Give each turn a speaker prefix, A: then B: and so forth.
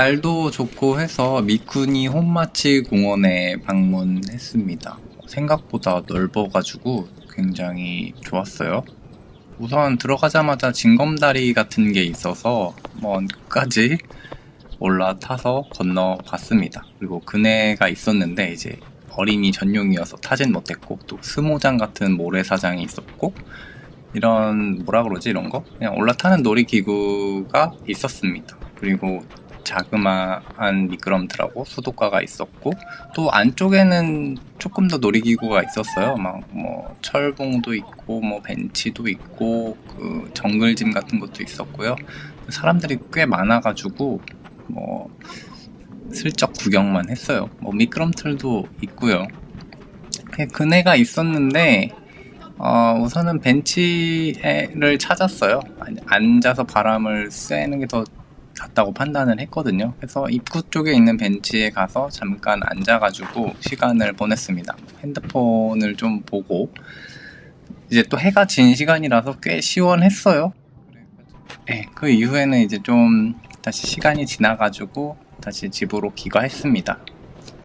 A: 날도 좋고 해서 미쿠니 혼마치 공원에 방문했습니다. 생각보다 넓어가지고 굉장히 좋았어요. 우선 들어가자마자 징검다리 같은 게 있어서 먼 끝까지 올라타서 건너갔습니다. 그리고 그네가 있었는데 이제 어린이 전용이어서 타진 못했고 또 스모장 같은 모래사장이 있었고 이런 뭐라 그러지 이런 거 그냥 올라타는 놀이기구가 있었습니다. 그리고 자그마한 미끄럼틀하고 수도가가 있었고 또 안쪽에는 조금 더 놀이기구가 있었어요. 막 뭐 철봉도 있고 뭐 벤치도 있고 그 정글짐 같은 것도 있었고요. 사람들이 꽤 많아가지고 뭐 슬쩍 구경만 했어요. 뭐 미끄럼틀도 있고요. 그냥 그네가 있었는데 어, 우선은 벤치를 찾았어요. 앉아서 바람을 쐬는 게 더 낫다고 판단을 했거든요. 그래서 입구 쪽에 있는 벤치에 가서 잠깐 앉아가지고 시간을 보냈습니다. 핸드폰을 좀 보고 이제 또 해가 진 시간이라서 꽤 시원했어요. 네, 그 이후에는 이제 좀 다시 시간이 지나가지고 다시 집으로 귀가했습니다.